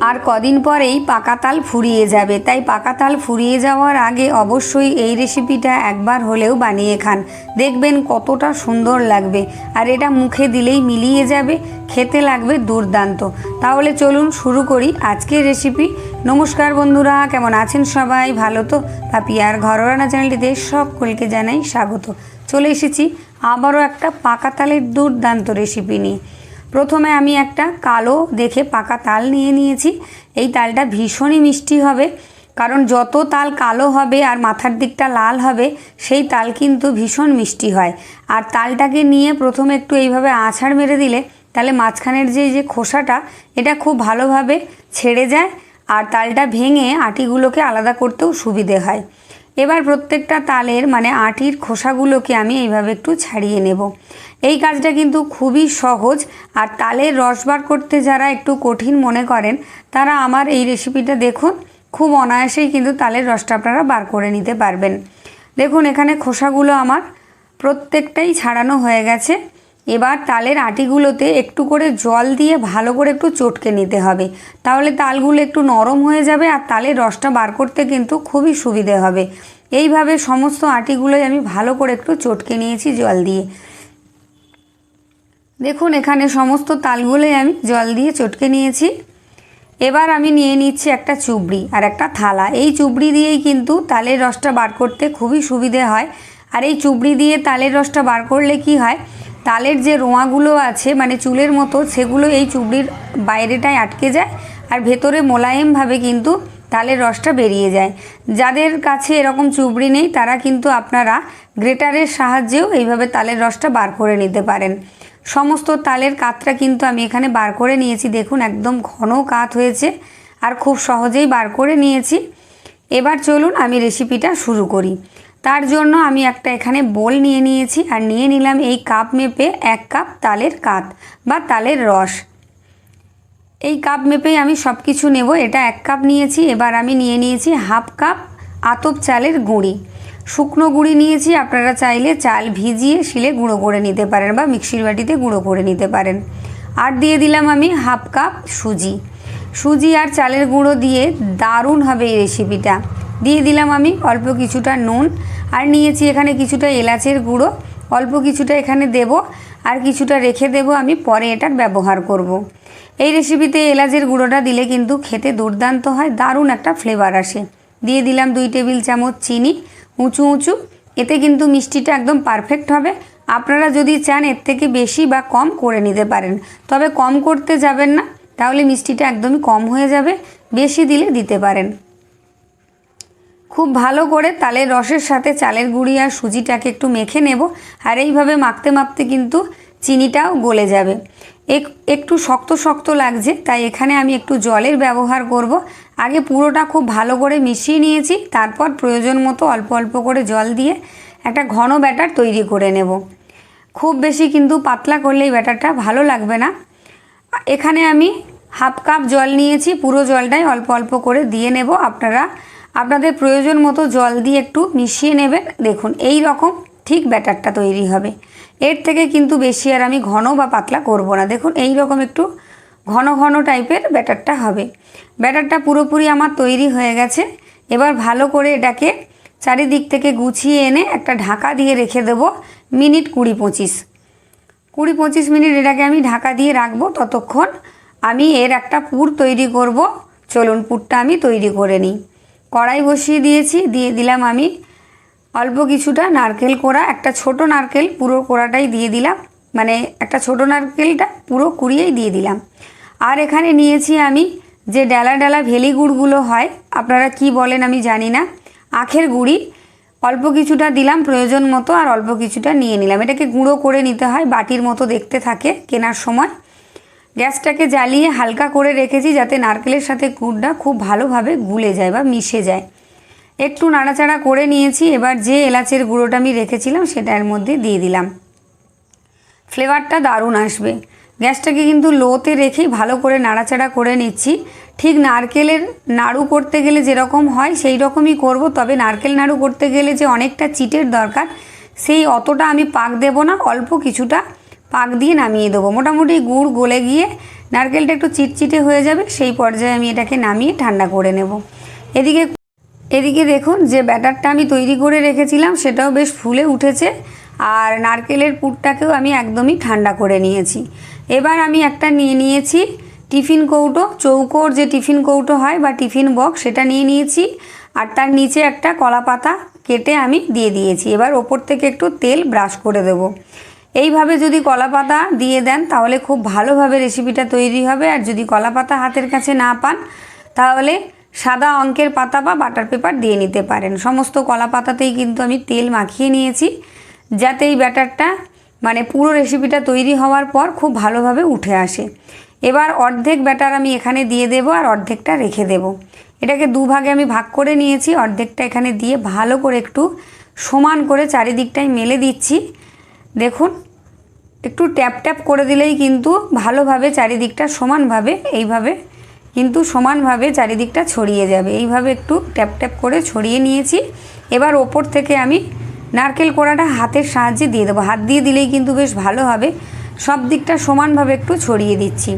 আর কদিন পরেই পাকা তাল ফুরিয়ে যাবে। তাই পাকা তাল ফুরিয়ে যাওয়ার আগে অবশ্যই এই রেসিপিটা একবার হলেও বানিয়ে খান। দেখবেন কতটা সুন্দর লাগবে। আর এটা মুখে দিলেই মিলিয়ে যাবে, খেতে লাগবে দুর্দান্ত। তাহলে চলুন শুরু করি আজকের রেসিপি। নমস্কার বন্ধুরা, কেমন আছেন সবাই? ভালো তো? পাপিয়ার ঘরোয়া রান্না চ্যানেলটিতে সকলকে জানাই স্বাগত। চলে এসেছি আবারও একটা পাকা তালের দুর্দান্ত রেসিপি নিয়ে। প্রথমে আমি একটা কালো দেখে পাকা তাল নিয়ে নিয়েছি। এই তালটা ভীষণই মিষ্টি হবে, কারণ যত তাল কালো হবে আর মাথার দিকটা লাল হবে, সেই তাল কিন্তু ভীষণ মিষ্টি হয়। আর তালটাকে নিয়ে প্রথমে একটু এইভাবে আছাড় মেরে দিলে, তাহলে মাঝখানের যে যে খোসাটা, এটা খুব ভালোভাবে ছেড়ে যায় আর তালটা ভেঙে আটিগুলোকে আলাদা করতেও সুবিধে হয়। এবার প্রত্যেকটা তালের মানে আটির খোসাগুলোকে আমি এইভাবে একটু ছাড়িয়ে নেব। এই কাজটা কিন্তু খুবই সহজ। আর তালের রস বার করতে যারা একটু কঠিন মনে করেন, তারা আমার এই রেসিপিটা দেখুন, খুব অনায়াসেই কিন্তু তালের রসটা আপনারা বার করে নিতে পারবেন। দেখুন, এখানে খোসাগুলো আমার প্রত্যেকটাই ছাড়ানো হয়ে গেছে। এবার তালের আটিগুলোতে একটু করে জল দিয়ে ভালো করে একটু চটকে নিতে হবে। তাহলে তালগুলো একটু নরম হয়ে যাবে আর তালের রসটা বার করতে কিন্তু খুবই সুবিধে হবে। এইভাবে সমস্ত আটিগুলোই আমি ভালো করে একটু চটকে নিয়েছি জল দিয়ে। দেখুন, এখানে সমস্ত তালগুলোই আমি জল দিয়ে চটকে নিয়েছি। এবার আমি নিয়ে নিচ্ছি একটা চুবড়ি আর একটা থালা। এই চুবড়ি দিয়েই কিন্তু তালের রসটা বার করতে খুবই সুবিধে হয়। আর এই চুবড়ি দিয়ে তালের রসটা বার করলে কি হয়? তালের যে রোঁয়াগুলো আছে মানে চুলের মতো, সেগুলো এই চুবড়ির বাইরেটায় আটকে যায় আর ভেতরে মোলায়েমভাবে কিন্তু তালের রসটা বেরিয়ে যায়। যাদের কাছে এরকম চুবড়ি নেই, তারা কিন্তু আপনারা গ্রেটারের সাহায্যেও এইভাবে তালের রসটা বার করে নিতে পারেন। সমস্ত তালের কাতটা কিন্তু আমি এখানে বার করে নিয়েছি। দেখুন, একদম ঘন কাত হয়েছে আর খুব সহজেই বার করে নিয়েছি। এবার চলুন আমি রেসিপিটা শুরু করি। তার জন্য আমি একটা এখানে বোল নিয়ে নিয়েছি আর নিয়ে নিলাম এই কাপ মেপে এক কাপ তালের কাত বা তালের রস। এই কাপ মেপেই আমি সব কিছু নেব। এটা এক কাপ নিয়েছি, এবার আমি নিয়ে নিয়েছি হাফ কাপ আতপ চালের গুঁড়ি। শুকনো গুঁড়ি নিয়েছি, আপনারা চাইলে চাল ভিজিয়ে শিলে গুঁড়ো করে নিতে পারেন বা মিক্সির বাটিতে গুঁড়ো করে নিতে পারেন। আর দিয়ে দিলাম আমি হাফ কাপ সুজি। সুজি আর চালের গুঁড়ো দিয়ে দারুণ হবে এই রেসিপিটা দিয়ে দিলাম আমি অল্প কিছুটা নুন। আর নিয়েছি এখানে কিছুটা এলাচের গুঁড়ো, অল্প কিছুটা এখানে দেব আর কিছুটা রেখে দেব আমি পরে এটার ব্যবহার করব। এই রেসিপিতে এলাচের গুঁড়োটা দিলে কিন্তু খেতে দুর্দান্ত হয়, দারুণ একটা ফ্লেভার আসে। দিয়ে দিলাম দুই টেবিল চামচ চিনি, উঁচু উঁচু, এতে কিন্তু মিষ্টিটা একদম পারফেক্ট হবে। আপনারা যদি চান এর থেকে বেশি বা কম করে নিতে পারেন, তবে কম করতে যাবেন না, তাহলে মিষ্টিটা একদমই কম হয়ে যাবে, বেশি দিলে দিতে পারেন। খুব ভালো করে তালের রসের সাথে চালের গুঁড়ি আর সুজিটাকে একটু মেখে নেব। আর এইভাবে মাখতে মাখতে কিন্তু চিনিটাও গলে যাবে। এক, একটু শক্ত শক্ত লাগছে, তাই এখানে আমি একটু জলের ব্যবহার করব। আগে পুরোটা খুব ভালো করে মিশিয়ে নিয়েছি, তারপর প্রয়োজন মতো অল্প অল্প করে জল দিয়ে একটা ঘন ব্যাটার তৈরি করে নেব। খুব বেশি কিন্তু পাতলা করলে এই ব্যাটারটা ভালো লাগবে না। এখানে আমি হাফ কাপ জল নিয়েছি, পুরো জলটাই অল্প অল্প করে দিয়ে নেব। আপনারা আপনাদের প্রয়োজন মতো জল দিয়ে একটু মিশিয়ে নেবেন। দেখুন, এই রকম ঠিক ব্যাটারটা তৈরি হবে। এর থেকে কিন্তু বেশি আর আমি ঘন বা পাতলা করব না। দেখুন, এই রকম একটু ঘন ঘন টাইপের ব্যাটারটা হবে। ব্যাটারটা পুরোপুরি আমার তৈরি হয়ে গেছে। এবার ভালো করে এটাকে চারিদিক থেকে গুছিয়ে এনে একটা ঢাকা দিয়ে রেখে দেবো মিনিট কুড়ি পঁচিশ। কুড়ি পঁচিশ মিনিট এটাকে আমি ঢাকা দিয়ে রাখব। ততক্ষণ আমি এর একটা পুর তৈরি করব। চলুন, পুরটা আমি তৈরি করে নিই। কড়াই বসিয়ে দিয়েছি, দিয়ে দিলাম আমি অল্প কিছুটা নারকেল কোড়া, একটা ছোট নারকেল পুরো কোড়াটাই দিয়ে দিলাম মানে একটা ছোট নারকেলটা পুরো কুড়িয়েই দিয়ে দিলাম। আর এখানে নিয়েছি আমি যে ডালা ডালা ভেলি গুড়গুলো হয়, আপনারা কি বলেন আমি জানি না, আখের গুড়ি। অল্প কিছুটা দিলাম প্রয়োজন মতো আর অল্প কিছুটা নিয়ে নিলাম। এটাকে গুঁড়ো করে নিতে হয়, বাটির মতো দেখতে থাকে কেনার সময়। গ্যাসটাকে জ্বালিয়ে হালকা করে রেখেছি যাতে নারকেলের সাথে গুড়টা খুব ভালোভাবে গুলে যায় বা মিশে যায়। একটু নাড়াচাড়া করে নিয়েছি, এবার যে এলাচের গুঁড়োটা আমি রেখেছিলাম সেটা এর মধ্যে দিয়ে দিলাম। ফ্লেভারটা দারুণ আসবে। গ্যাসটাকে কিন্তু লোতে রেখেই ভালো করে নাড়াচাড়া করে নিচ্ছি। ঠিক নারকেলের নাড়ু করতে গেলে যেরকম হয় সেই রকমই করব, তবে নারকেল নাড়ু করতে গেলে যে অনেকটা চিটের দরকার, সেই অতটা আমি পাক দেব না, অল্প কিছুটা পাক দিয়ে নামিয়ে দেবো। মোটামুটি গুড় গলে গিয়ে নারকেলটা একটু চিটচিটে হয়ে যাবে, সেই পর্যায়ে আমি এটাকে নামিয়ে ঠান্ডা করে নেব। এদিকে এদিকে দেখুন যে ব্যাটারটা আমি তৈরি করে রেখেছিলাম, সেটাও বেশ ফুলে উঠেছে আর নারকেলের পুরটাকেও আমি একদমই ঠান্ডা করে নিয়েছি। এবার আমি একটা নিয়ে নিয়েছি টিফিন কৌটো, চৌকোর যে টিফিন কৌটো হয় বা টিফিন বক্স, সেটা নিয়ে নিয়েছি আর তার নিচে একটা কলা পাতা কেটে আমি দিয়ে দিয়েছি। এবার ওপর থেকে একটু তেল ব্রাশ করে দেবো। এইভাবে যদি কলা পাতা দিয়ে দেন, তাহলে খুব ভালোভাবে রেসিপিটা তৈরি হবে। আর যদি কলা পাতা হাতের কাছে না পান, তাহলে সাদা অঙ্কের পাতা বা বাটার পেপার দিয়ে নিতে পারেন। সমস্ত কলা পাতাতেই কিন্তু আমি তেল মাখিয়ে নিয়েছি, যাতে এই ব্যাটারটা মানে পুরো রেসিপিটা তৈরি হওয়ার পর খুব ভালোভাবে উঠে আসে। এবার অর্ধেক ব্যাটার আমি এখানে দিয়ে দেব আর অর্ধেকটা রেখে দেব। এটাকে দুভাগে আমি ভাগ করে নিয়েছি। অর্ধেকটা এখানে দিয়ে ভালো করে একটু সমান করে চারিদিকটাই মেলে দিচ্ছি। দেখুন একটু ট্যাপ ট্যাপ করে দিলেই কিন্তু ভালোভাবে চারিদিকটা সমানভাবে, এইভাবে কিন্তু সমানভাবে চারিদিকটা ছড়িয়ে যাবে। এইভাবে একটু ট্যাপ ট্যাপ করে ছড়িয়ে নিয়েছি। এবার ওপর থেকে আমি নারকেল কোড়াটা হাতের সাহায্যে দিয়ে দেবো। হাত দিয়ে দিলেই কিন্তু বেশ ভালো হবে। সব দিকটা সমানভাবে একটু ছড়িয়ে দিচ্ছি।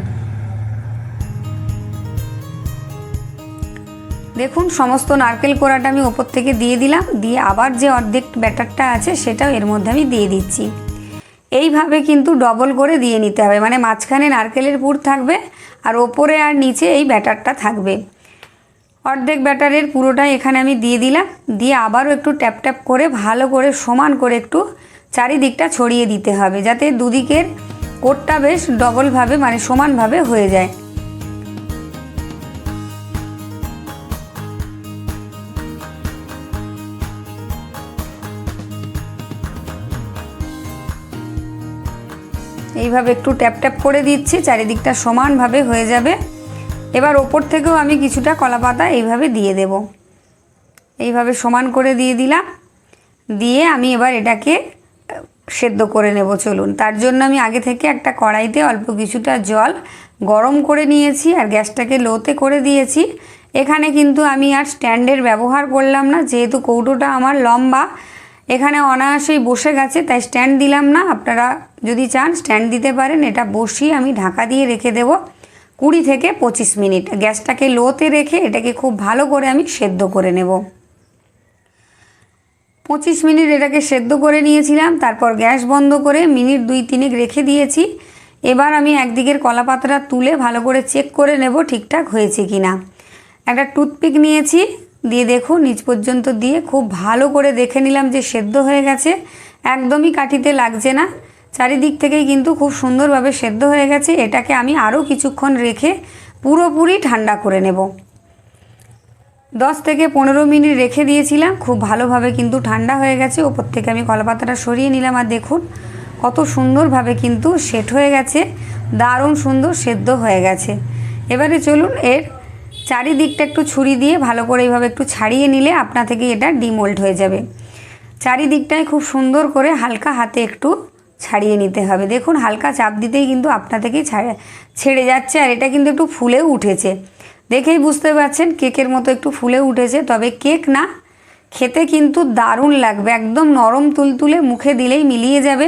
দেখুন, সমস্ত নারকেল কোড়াটা আমি ওপর থেকে দিয়ে দিলাম। দিয়ে আবার যে অর্ধেক ব্যাটারটা আছে, সেটাও এর মধ্যে আমি দিয়ে দিচ্ছি। এইভাবে কিন্তু ডবল করে দিয়ে নিতে হবে। মানে মাঝখানে নারকেলের পুর থাকবে আর ওপরে আর নিচে এই ব্যাটারটা থাকবে। অর্ধেক ব্যাটারের পুরোটাই এখানে আমি দিয়ে দিলাম। দিয়ে আবারও একটু ট্যাপ ট্যাপ করে ভালো করে সমান করে একটু চারিদিকটা ছড়িয়ে দিতে হবে। যাতে দুদিকের কোটটা বেশ ডবলভাবে মানে সমানভাবে হয়ে যায়। এইভাবে একটু ট্যাপ ট্যাপ করে দিচ্ছি, চারিদিকটা সমানভাবে হয়ে যাবে। এবার ওপর থেকেও আমি কিছুটা কলা পাতা এইভাবে দিয়ে দেব। এইভাবে সমান করে দিয়ে দিলাম। দিয়ে আমি এবার এটাকে সেদ্ধ করে নেব, চলুন। তার জন্য আমি আগে থেকে একটা কড়াইতে অল্প কিছুটা জল গরম করে নিয়েছি আর গ্যাসটাকে লোতে করে দিয়েছি। এখানে কিন্তু আমি আর স্ট্যান্ডের ব্যবহার করলাম না, যেহেতু কৌটোটা আমার লম্বা এখানে অনায়াসেই বসে গেছে, তাই স্ট্যান্ড দিলাম না। আপনারা যদি চান স্ট্যান্ড দিতে পারেন। এটা বসিয়ে আমি ঢাকা দিয়ে রেখে দেব কুড়ি থেকে পঁচিশ মিনিট। গ্যাসটাকে লোতে রেখে এটাকে খুব ভালো করে আমি সেদ্ধ করে নেব। পঁচিশ মিনিট এটাকে সেদ্ধ করে নিয়েছিলাম, তারপর গ্যাস বন্ধ করে মিনিট দুই তিনেক রেখে দিয়েছি। এবার আমি একদিকের কলা পাতাটা তুলে ভালো করে চেক করে নেব ঠিকঠাক হয়েছে কি না একটা টুথপিক নিয়েছি দিয়ে দেখুন নিচ পর্যন্ত দিয়ে খুব ভালো করে দেখে নিলাম যে সেদ্ধ হয়ে গেছে। একদমই কাঠিতে লাগছে না। চারিদিক থেকেই কিন্তু খুব সুন্দরভাবে সেদ্ধ হয়ে গেছে। এটাকে আমি আরও কিছুক্ষণ রেখে পুরোপুরি ঠান্ডা করে নেব। দশ থেকে পনেরো মিনিট রেখে দিয়েছিলাম। খুব ভালোভাবে কিন্তু ঠান্ডা হয়ে গেছে। ওপর থেকে আমি কলাপাতাটা সরিয়ে নিলাম। আর দেখুন, কত সুন্দরভাবে কিন্তু সেট হয়ে গেছে। দারুণ সুন্দর সেদ্ধ হয়ে গেছে। এবারে চলুন, এর চারিদিকটা একটু ছুরি দিয়ে ভালো করে এইভাবে একটু ছাড়িয়ে নিলে আপনা থেকে এটা ডিমোল্ড হয়ে যাবে। চারিদিকটায় খুব সুন্দর করে হালকা হাতে একটু ছাড়িয়ে নিতে হবে। দেখুন, হালকা চাপ দিতেই কিন্তু আপনা থেকেই ছেড়ে যাচ্ছে আর এটা কিন্তু একটু ফুলেও উঠেছে। দেখেই বুঝতে পারছেন, কেকের মতো একটু ফুলে উঠেছে, তবে কেক না, খেতে কিন্তু দারুণ লাগবে। একদম নরম তুলতুলে মুখে দিলেই মিলিয়ে যাবে।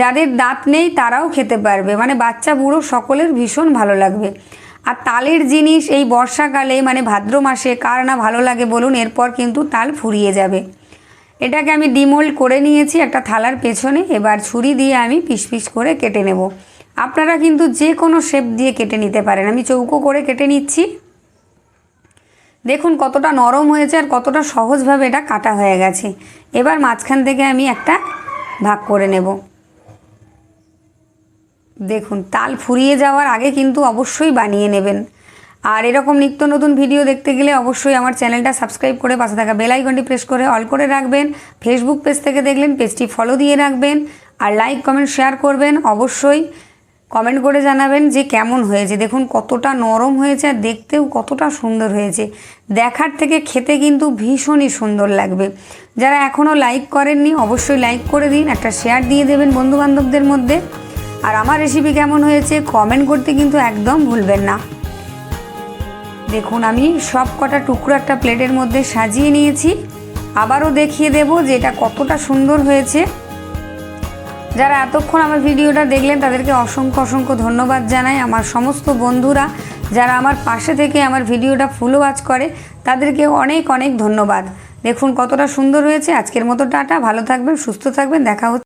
যাদের দাঁত নেই তারাও খেতে পারবে। মানে বাচ্চা বুড়ো সকলের ভীষণ ভালো লাগবে। আর তালের জিনিস এই বর্ষাকালে মানে ভাদ্র মাসে কার না ভালো লাগে বলুন, এরপর কিন্তু তাল ফুরিয়ে যাবে। এটাকে আমি ডিমোল্ড করে নিয়েছি একটা থালার পেছনে, এবার ছুরি দিয়ে আমি পিস পিস করে কেটে নেব। আপনারা কিন্তু যে কোনো শেপ দিয়ে কেটে নিতে পারেন। আমি চৌকো করে কেটে নিচ্ছি। দেখুন কতটা নরম হয়েছে আর কতটা সহজভাবে এটা কাটা হয়ে গেছে। এবার মাঝখান থেকে আমি একটা ভাগ করে নেব। দেখুন, তাল ফুরিয়ে যাওয়ার আগে কিন্তু অবশ্যই বানিয়ে নেবেন। আর এরকম নিত্য নতুন ভিডিও দেখতে গেলে অবশ্যই আমার চ্যানেলটা সাবস্ক্রাইব করে পাশে থাকা বেল আইকনটি প্রেস করে অল করে রাখবেন। ফেসবুক পেজ থেকে দেখলেন পেজটি ফলো দিয়ে রাখবেন। আর লাইক কমেন্ট শেয়ার করবেন অবশ্যই। কমেন্ট করে জানাবেন যে কেমন হয়েছে। দেখুন, কতটা নরম হয়েছে আর দেখতেও কতটা সুন্দর হয়েছে। দেখার থেকে খেতে কিন্তু ভীষণই সুন্দর লাগবে। যারা এখনও লাইক করেননি, অবশ্যই লাইক করে দিন। একটা শেয়ার দিয়ে দেবেন বন্ধুবান্ধবদের মধ্যে। আর আমার রেসিপি কেমন হয়েছে কমেন্ট করতে কিন্তু একদম ভুলবেন না। দেখুন, আমি সব কটা টুকরো একটা প্লেটের মধ্যে সাজিয়ে নিয়েছি। আবারও দেখিয়ে দেব যে এটা কতটা সুন্দর হয়েছে। যারা এতক্ষণ আমার ভিডিওটা দেখলেন, তাদেরকে অসংখ্য অসংখ্য ধন্যবাদ জানাই। আমার সমস্ত বন্ধুরা, যারা আমার পাশে থেকে আমার ভিডিওটা ফুল ওয়াচ করে, তাদেরকে অনেক অনেক ধন্যবাদ। দেখুন, কতটা সুন্দর হয়েছে। আজকের মতো টাটা, ভালো থাকবেন, সুস্থ থাকবেন, দেখা হচ্ছে।